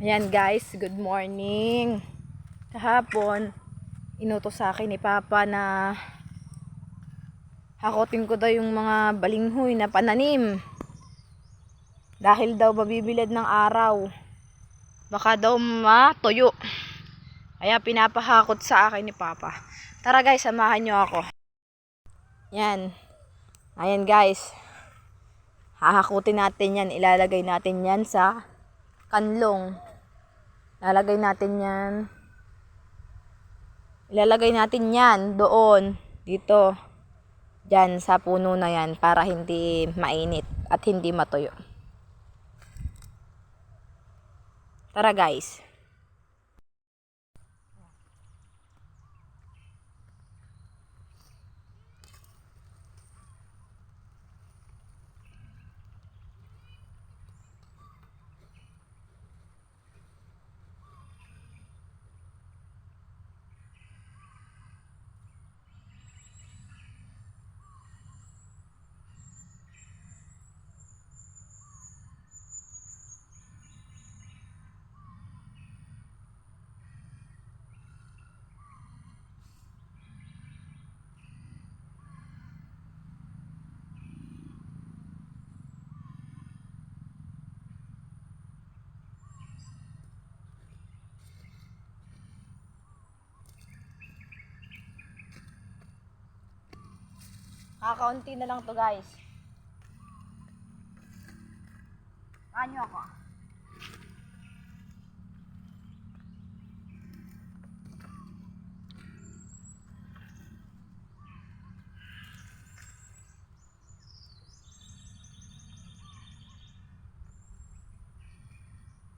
Ayan guys, good morning. Kahapon, inutos sa akin ni Papa na hakotin ko daw yung mga balinghoy na pananim. Dahil daw mabibilad ng araw. Baka daw matuyo. Kaya pinapahakot sa akin ni Papa. Tara guys, samahan nyo ako. Yan. Ayan guys. Hahakutin natin yan. Ilalagay natin yan sa kanlong. Lalagay natin yan. Ilalagay natin yan doon, dito. Diyan sa puno na yan para hindi mainit at hindi matuyo. Tara guys. Kakaunti na lang to guys. Anyo ako.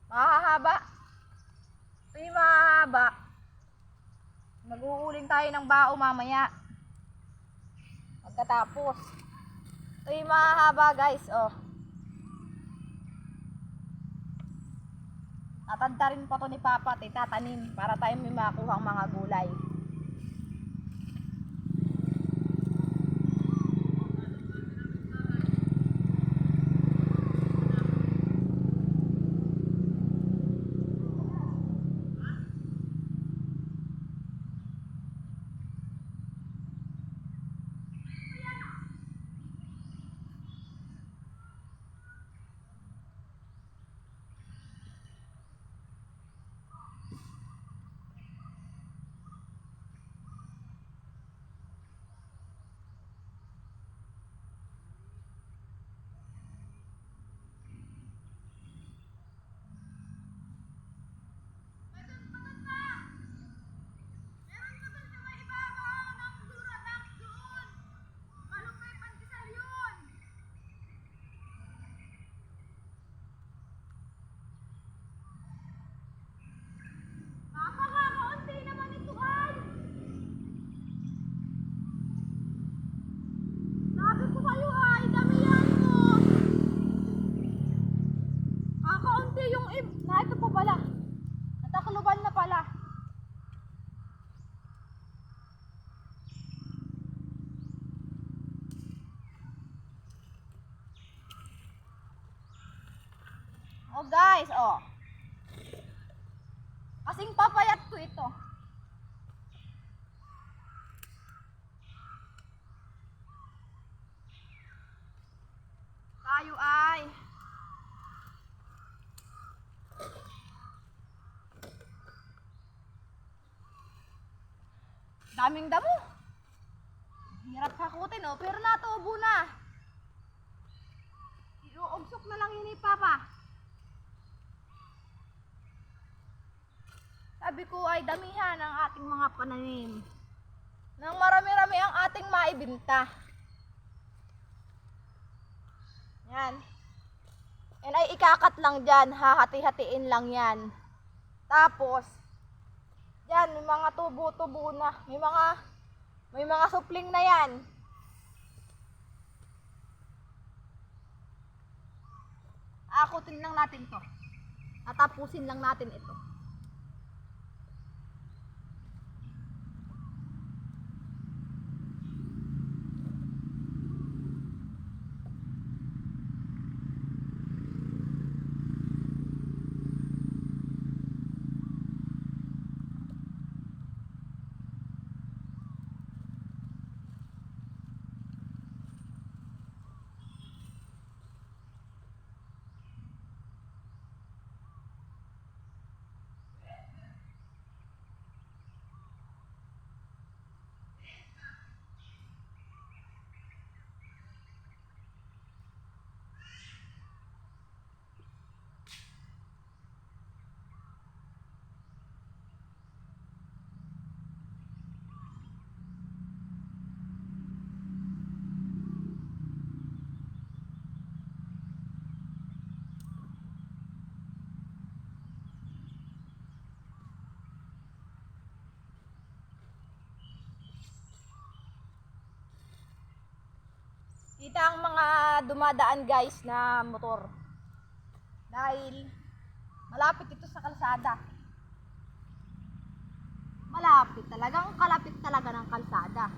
Mahahaba. Mahahaba. Mag-uuling tayo ng bao mamaya. Pagkatapos. Ito yung mahahaba guys, oh. Tatanda rin pa to ni Papa, at itatanim para tayo may makuha ang mga gulay. Napakakaunti naman ito ay! Sabi ko kayo ay, damihan mo! Kakaunti yung ib... Na ito pa pala. Natakluban na pala. Oh guys, oh. Kasing papayat ko ito. Tayo ay daming damo. Hirap hakutin oh, pero natubo na. Iuugsok na lang yun ni Papa. Sabi ko ay damihan ang ating mga pananim. Nang marami-rami ang ating maibinta. Yan. Yan ay ikakat lang dyan. Hahati-hatiin lang yan. Tapos, dyan, may mga tubo-tubo na. May mga, may mga supling na yan. Akutin lang natin to. Tatapusin lang natin ito. Kita ang mga dumadaan guys na motor. Dahil malapit ito sa kalsada. Malapit talagang kalapit talaga ng kalsada.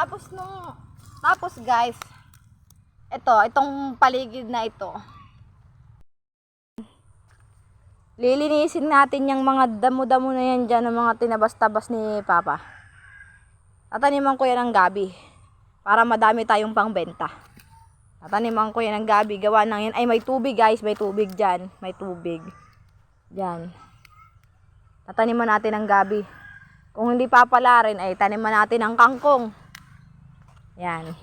Tapos nung tapos guys, ito, itong paligid na ito. Lilinisin natin yung mga damo-damo na yan dyan, ng mga tinabas-tabas ni Papa. Tataniman ko yan ng gabi. Para madami tayong pangbenta. Tataniman ko yan ng gabi. Gawa ng yan. Ay, may tubig guys. May tubig dyan. May tubig. Dyan. Tataniman natin ng gabi. Kung hindi papala rin, ay taniman natin ng kangkong. Yan.